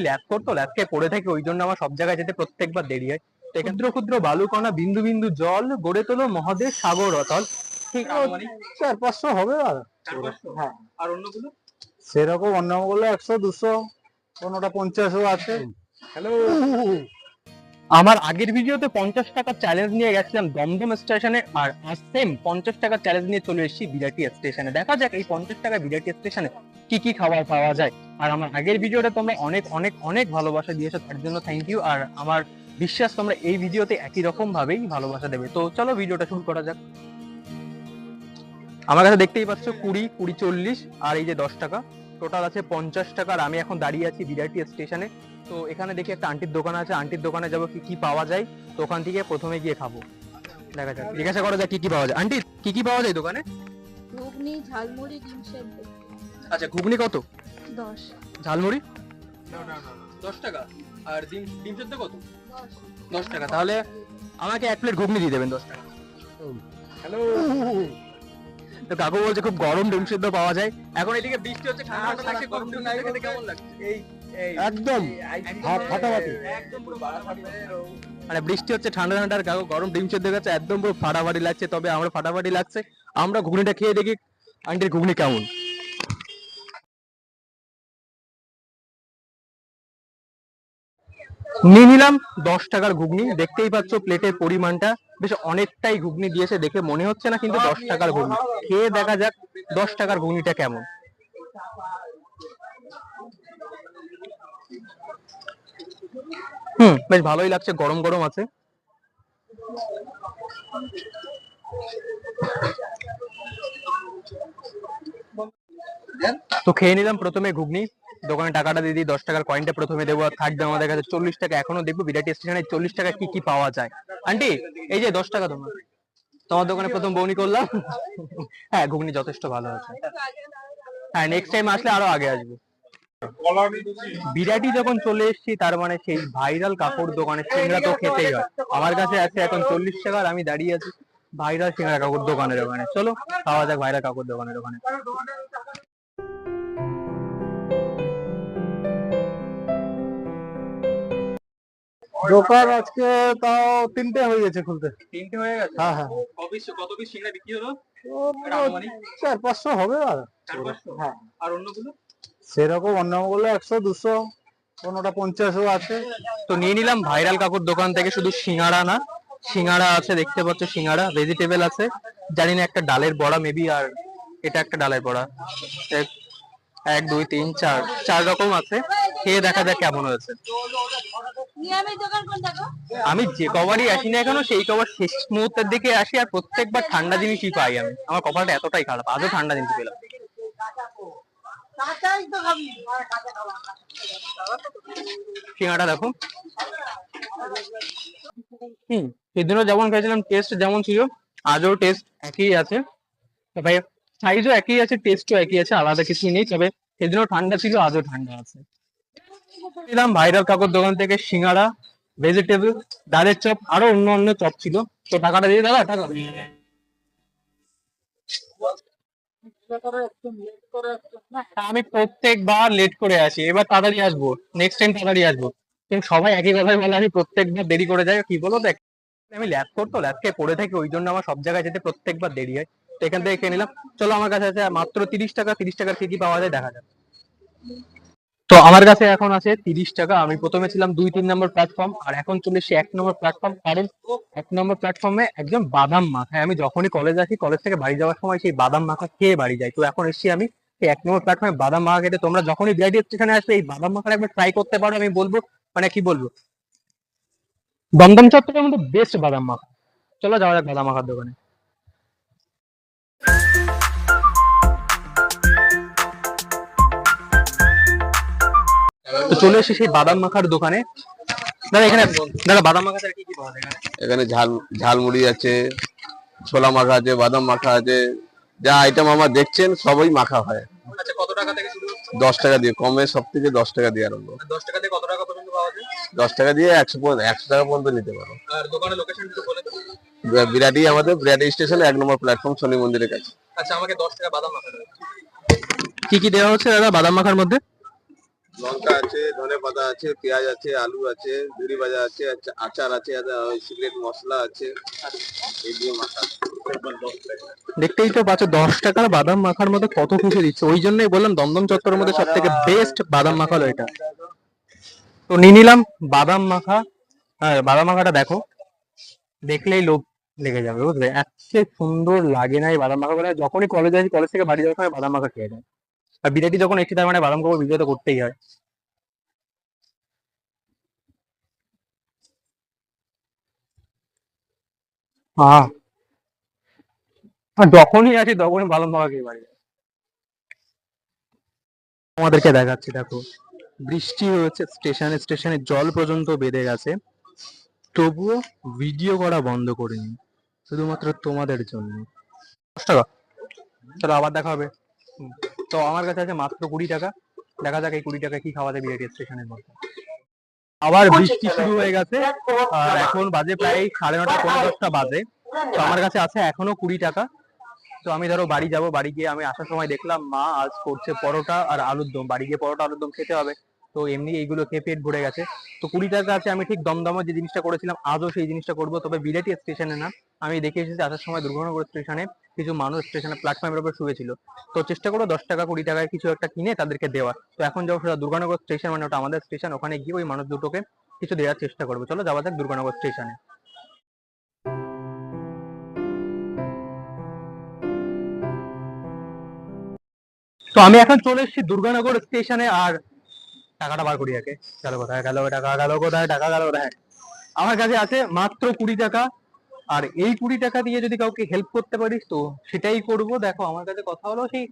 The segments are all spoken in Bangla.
আমি ল্যাব করতো ল্যাবকে পড়ে থাকি ওই জন্য আমার সব জায়গায় যেতে প্রত্যেকবার দেরি হয়। ক্ষুদ্র ক্ষুদ্র বালুকণা বিন্দু বিন্দু জল গড়ে তোলো মহাদেশ সাগর অতল। ঠিক চার পাঁচশো হবে আর? হ্যাঁ। আর অন্যগুলো? সেরকম অন্যগুলো একশো দুশো কোনোটা পঞ্চাশও আছে। হ্যালো আমার আগের ভিডিওতে পঞ্চাশ টাকার চ্যালেঞ্জ নিয়ে গেছিলাম দমদম স্টেশনে আর আজ সেম পঞ্চাশ টাকার চ্যালেঞ্জ নিয়ে চলে এসেছি বিরাটি স্টেশনে দেখা যাক এই পঞ্চাশ টাকা বিরাটি স্টেশনে কি কি খাবার পাওয়া যায়। আর আমার আগের ভিডিওটা তোমরা অনেক অনেক অনেক ভালোবাসা দিয়েছ, তার জন্য থ্যাংক ইউ আর আমার বিশ্বাস, তোমরা এই ভিডিওতে একই রকম ভাবেই ভালোবাসা দেবে। তো চলো ভিডিওটা শুরু করা যাক। আমার কাছে দেখতেই পাচ্ছ কুড়ি কুড়ি চল্লিশ, আর এই যে দশ টাকা। টোটাল আছে পঞ্চাশ টাকা, আর আমি এখন দাঁড়িয়ে আছি বিরাটি স্টেশনে তো এখানে দেখি একটা আন্টির দোকান আছে। আন্টির দোকানে যাব, কি কি পাওয়া যায়। তো ওখান থেকে প্রথমে গিয়ে খাব। দেখা যাক। জিজ্ঞাসা করা যাক কি কি পাওয়া যায়। আন্টি কি কি পাওয়া যায় দোকানে? ঘুগনি, ঝালমুড়ি, ডিম সেদ্ধ। আচ্ছা ঘুগনি কত? দশ। ঝালমুড়ি? দশ টাকা? আর ডিম ডিম সেদ্ধ কত? দশ। দশ টাকা তাহলে আমাকে এক প্লেট ঘুগনি দিয়ে দেবেন দশ টাকা। হ্যালো। তো কাকু বলছে খুব গরম ডিম সেদ্ধ পাওয়া যায়। এখন এদিকে বৃষ্টি হচ্ছে ঠান্ডা ঠান্ডা লাগছে গরম ডিম সেদ্ধ খেতে কেমন লাগছে? এই এই একদম হাত ফাটাফাটি। একদম পুরো ফাটাফাটি মানে বৃষ্টি হচ্ছে ঠান্ডা ঠান্ডা আর কাকু গরম ডিম সেদ্ধ গেছে একদম পুরো ফাটাফাটি লাগছে তবে আমরা ফাটাফাটি লাগছে। আমরা ঘুগনিটা খেয়ে দেখি আন্টির ঘুগনি কেমন। নিয়ে নিলাম। দশ টাকার ঘুগনি। দেখতেই পাচ্ছ প্লেটের পরিমাণটা। বেশ অনেকটাই ঘুগনি দিয়েছে দেখে মনে হচ্ছে না, কিন্তু দশ টাকার ঘুগনি। খেয়ে দেখা যাক দশ টাকার ঘুগনিটা কেমন। হুম, বেশ ভালোই লাগছে, গরম গরম আছে। তো খেয়ে নিলাম প্রথমে ঘুগনি। দোকানে টাকাটা দিয়ে দিই, দশ টাকার কয়েনটা প্রথমে দেবো থাকবে আমাদের কাছে চল্লিশ টাকা। এখনও দেখব বিরাটি স্টেশনে চল্লিশ টাকা কি কি পাওয়া যায়। আন্টি, এই যে দশ টাকা তোমার। তোমার দোকানে প্রথম বৌনি করলাম। হ্যাঁ ঘুগনি যথেষ্ট ভালো আছে। হ্যাঁ নেক্সট টাইম আসলে আরও আগে আসব। বিরাটি যখন চলে এসেছি, তার মানে সেই ভাইরাল কাপড় দোকানে সিংড়া তো খেতেই হয়। আমার কাছে আছে এখন চল্লিশ টাকার আমি দাঁড়িয়ে আছি। ভাইরাল সিংড়া কাপড় দোকানের ওখানে। চলো, খাওয়া যাক ভাইরাল কাপড় দোকানের ওখানে। দোকান আজকে তাও তিনটে হয়ে গেছে খুলতে। তিনটে হয়ে গেছে? হ্যাঁ হ্যাঁ। কত পিস কত পিস সিংড়া বিক্রি হলো? চার পাঁচশো হবে আর। হ্যাঁ। আর অন্যগুলো সেরকম অন্যগুলো একশো দুশো কোনোটা পঞ্চাশও আছে। তো নিয়ে নিলাম ভাইরাল কাপড় দোকান থেকে শুধু সিঙ্গাড়া না। সিঙ্গাড়া আছে দেখতে পাচ্ছ সিঙ্গাড়া ভেজিটেবল আছে। জানি না একটা ডালের বড়া মেবি আর এটা একটা ডালের বড়া। এক দুই তিন চার। চার রকম আছে। খেয়ে দেখা যাক কেমন হয়েছে। আমি যে কবারই আসি না কেন, সেই কবার শেষ মুহূর্তের দিকে আসি আর প্রত্যেকবার ঠান্ডা জিনিসই পাই আমি। আমার কপালটা এতটাই খারাপ, আজও ঠান্ডা জিনিস পেলাম। দেখো। সেদিনও যেমন খেয়েছিলাম টেস্ট যেমন ছিল, আজও টেস্ট একই আছে। একই আছে টেস্টও একই আছে, আলাদা কিছুই নেই, তবে সেদিনও ঠান্ডা ছিল, আজও ঠান্ডা আছে। নিলাম ভাইরাল কাকুর দোকান থেকে সিঙ্গাড়া ভেজিটেবল ডালের চপ, আরও অন্য অন্য চপ ছিল। তো টাকাটা দিয়ে দাদা টাকা আমি প্রত্যেকবার লেট করে আসি, এবার তাড়াতাড়ি আসব নেক্সট টাইম তাড়াতাড়ি আসব। কিন্তু সবাই একই কথাই বলে, আমি প্রত্যেকবার দেরি করে যাই, কি বলো দেখ? আমি ল্যাব করতো ল্যাবকে পড়ে থাকি, ওই জন্য আমার সব জায়গায় যেতে প্রত্যেকবার দেরি হয়। তো এখান থেকে খেয়ে নিলাম। চলো আমার কাছে আছে মাত্র তিরিশ টাকা, তিরিশ টাকার কি কি পাওয়া যায়, দেখা যাক। তো আমার কাছে এখন আছে তিরিশ টাকা। আমি প্রথমে ছিলাম দুই তিন নম্বর প্ল্যাটফর্ম আর এখন চলে এসেছি এক নম্বর প্ল্যাটফর্ম কারণ এক নম্বর প্ল্যাটফর্মে একদম বাদাম মাখা। আমি যখনই কলেজ আসি কলেজ থেকে বাড়ি যাওয়ার সময় সেই বাদাম মাখা খেয়ে বাড়ি যাই। তো এখন এসেছি আমি সেই এক নম্বর প্ল্যাটফর্মে বাদাম মাখা খেতে। তোমরা যখনই বিআইডি স্টেশনে আসবে, এই বাদাম মাখাটা একবার ট্রাই করতে পারো, আমি বলব। মানে কি বলব? দমদম চত্বরের মধ্যে বেস্ট বাদাম মাখা। চলো যাওয়া যাক বাদাম মাখার দোকানে। চলে এসে সেই বাদাম মাখার দোকানে। দাদা এখানে দাদা বাদাম মাখা কি কি পাওয়া যায়? এখানে ঝাল ঝালমুড়ি আছে ছোলা মাখা আছে বাদাম মাখা আছে। যা আইটেম আমার দেখছেন সবই মাখা হয়। আচ্ছা কত টাকা থেকে শুরু হচ্ছে? দশ টাকা দিয়ে কমে সব থেকে দশ টাকা দিয়ে আরম্ভ। দশ টাকা থেকে কত টাকা পর্যন্ত পাওয়া যায়? দশ টাকা দিয়ে একশো পর্যন্ত- একশো টাকা পর্যন্ত নিতে পারো। আর দোকানের লোকেশন একটু বলে বিরাটি আমাদের বিরাটি স্টেশন এক নম্বর প্ল্যাটফর্ম শনি মন্দিরের কাছে। আচ্ছা আমাকে দশ টাকা বাদাম মাখা দেবে কি কি দেওয়া হচ্ছে দাদা বাদাম মাখার মধ্যে? লঙ্কা আছে ধনে পাতা আছে পেঁয়াজ আছে আলু আছে ঝুড়ি ভাজা আছে আচা- আচার আছে সিক্রেট মশলা আছে। দিয়ে মাখা। দেখতেই তো পাচ্ছ দশ টাকার বাদাম মাখার মধ্যে কত কিছু দিচ্ছে। ওই জন্যই বললাম দমদম চত্বরের মধ্যে সব থেকে বেস্ট বাদাম মাখা হলো এটা। তো নিয়ে নিলাম বাদাম মাখা। হ্যাঁ বাদাম মাখাটা দেখো। দেখলেই লোভ লেগে যাবে বুঝলে? এত সুন্দর লাগে না এই বাদাম মাখা যখনই কলেজে আসি কলেজ থেকে বাড়ি যাওয়ার সময় বাদাম মাখা খেয়ে যায় আর বিরাটি যখন এসে তার মানে বাদাম খাব ভিডিও তো করতেই হয়। যখনই আসি তখনই বাদাম মাখা খেয়ে বাড়ি আমাদেরকে দেখাচ্ছি, দেখো। বৃষ্টি হয়েছে, স্টেশনে স্টেশনে জল পর্যন্ত বেঁধে গেছে। তবুও ভিডিও করা বন্ধ করিনি, শুধুমাত্র তোমাদের জন্য। দশ টাকা। আবার দেখা হবে। তো আমার কাছে আছে মাত্র কুড়ি টাকা। দেখা যাক এই কুড়ি টাকা কি খাওয়া যাবে স্টেশনের মধ্যে। আবার বৃষ্টি শুরু হয়ে গেছে। আর এখন বাজে প্রায় সাড়ে নটা পনেরো দশটা বাজে। তো আমার কাছে আছে এখনও কুড়ি টাকা। তো আমি ধরো বাড়ি যাব বাড়ি গিয়ে আমি আসার সময় দেখলাম মা আজ করছে পরোটা আর আলুর দম। বাড়ি গিয়ে পরোটা আলুর দম খেতে হবে। তো এমনি এইগুলো খেয়ে পেট ভরে গেছে। তো কুড়ি টাকা আছে, আমি ঠিক দমদমে যে জিনিসটা করেছিলাম, আজও সেই জিনিসটা করব। তবে বিরাটি স্টেশনে না, আমি দেখে এসেছি আসার সময় দুর্গানগর স্টেশনে কিছু মানুষ স্টেশনে প্ল্যাটফর্মের উপর শুয়েছিল। তো চেষ্টা করব দশ টাকা, কুড়ি টাকায় কিছু একটা কিনে তাদেরকে দেওয়ার। তো এখন যাব সেটা দুর্গানগর স্টেশন মানে ওটা আমাদের স্টেশন, ওখানে গিয়ে ওই মানুষ দুটোকে কিছু দেওয়ার চেষ্টা করব। চলো যাওয়া যাক দুর্গানগর স্টেশনে। তো আমি এখন চলে এসেছি দুর্গানগর স্টেশনে, আর টাকাটা বার করি আগে। গেল কোথায়? গেল টাকা গেল কোথায়? টাকা গেল কোথায়? আমার কাছে আছে মাত্র কুড়ি টাকা। আর এই কুড়ি টাকা দিয়ে যদি কাউকে হেল্প করতে পারিস তো সেটাই করব। দেখো, আমার কাছে কথা হলো সেই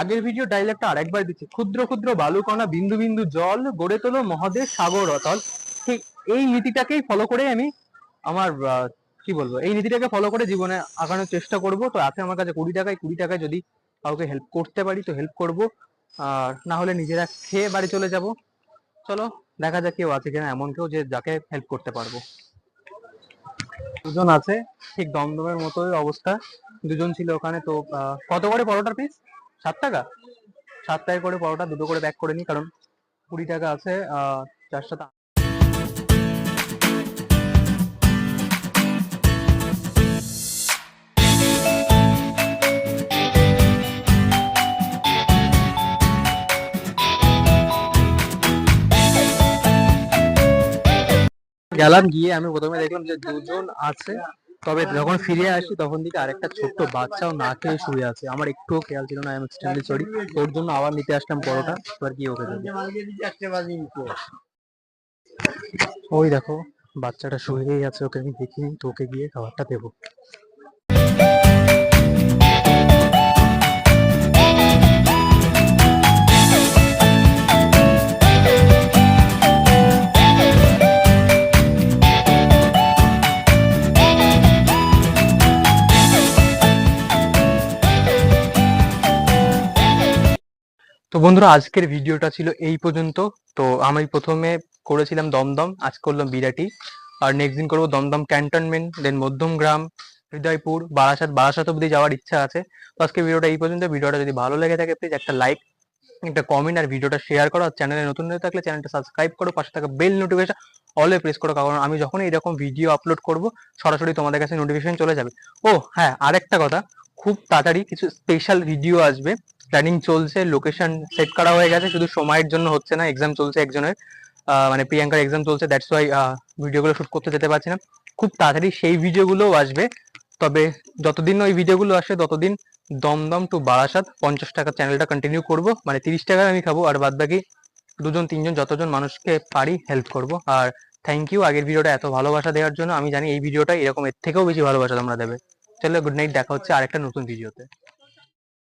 আগের ভিডিও ডাইলেক্টটা আরেকবার দিচ্ছি। ক্ষুদ্র ক্ষুদ্র বালুকণা, বিন্দু বিন্দু জল, গড়ে তোলো মহাদেশ সাগর অতল। ঠিক এই নীতিটাকেই ফলো করে আমি আমার কি বলব? এই নীতিটাকে ফলো করে জীবনে আগানোর চেষ্টা করব। তো আছে আমার কাছে কুড়ি টাকায়। কুড়ি টাকায় যদি কাউকে হেল্প করতে পারি তো হেল্প করব। আর না হলে নিজেরা খেয়ে বাড়ি চলে যাব। চলো, দেখা যাক কেউ আছে কিনা, এমন কেউ যে যাকে হেল্প করতে পারব। দুজন আছে, ঠিক দমদমের মতোই অবস্থা। দুজন ছিল ওখানে, তো কত করে পরোটার পিস সাত টাকা? সাত টাকা করে পরোটা, দুটো করে ব্যাক করে নিই কারণ কুড়ি টাকা আছে, আহ গেলাম গিয়ে আমি প্রথমে দেখলাম যে দুজন আছে। তবে যখন ফিরে আসি তখন দিকে আরেকটা ছোট্ট বাচ্চাও না খেয়ে শুয়ে আছে। আমার একটুও খেয়াল ছিল না আই এম এক্সট্রিমলি সরি ওর জন্য আবার নিতে আসলাম পরোটা। এবার কি ওকে দেবো। ওই দেখো বাচ্চাটা শুয়েই আছে ওকে আমি দেখিনি তো ওকে গিয়ে খাবারটা দেবো। বন্ধুরা, আজকের ভিডিওটা ছিল এই পর্যন্ত। তো আমি প্রথমে করেছিলাম দমদম, আজ করলাম বিরাটি। আর নেক্সট দিন করব দমদম ক্যান্টনমেন্ট দেন মধ্যমগ্রাম হৃদয়পুর বারাসাত। বারাসাত অব্দি যাওয়ার ইচ্ছা আছে। তো আজকে ভিডিওটা এই পর্যন্ত। ভিডিওটা যদি ভালো লেগে থাকে প্লিজ একটা লাইক একটা কমেন্ট আর ভিডিওটা শেয়ার করো। আর চ্যানেলে নতুন হয়ে থাকলে চ্যানেলটা সাবস্ক্রাইব করো। পাশে থাকা বেল নোটিফিকেশন অলে প্রেস করো। কারণ আমি যখন এরকম ভিডিও আপলোড করব, সরাসরি তোমাদের কাছে নোটিফিকেশন চলে যাবে। ও হ্যাঁ আরেকটা কথা। খুব তাড়াতাড়ি কিছু স্পেশাল ভিডিও আসবে। প্ল্যানিং চলছে লোকেশন সেট করা হয়ে গেছে, শুধু সময়ের জন্য হচ্ছে না এক্সাম চলছে একজনের। মানে প্রিয়াঙ্কার এক্সাম চলছে দ্যাটস ওয়াই ভিডিওগুলো শুট করতে যেতে পারছি না। খুব তাড়াতাড়ি সেই ভিডিওগুলোও আসবে, তবে যতদিন ওই ভিডিওগুলো আসে, ততদিন দমদম টু বারাসাত পঞ্চাশ টাকা চ্যানেলটা কন্টিনিউ করব। মানে তিরিশ টাকায় আমি খাব, আর বাদ বাকি দুজন, তিনজন, যতজন মানুষকে পারি হেল্প করব। আর থ্যাংক ইউ আগের ভিডিওটা এত ভালোবাসা দেওয়ার জন্য, আমি জানি এই ভিডিওটা এরকম এর থেকেও বেশি ভালোবাসা তোমরা দেবে। চলো গুড নাইট দেখা হচ্ছে আরেকটা নতুন ভিডিওতে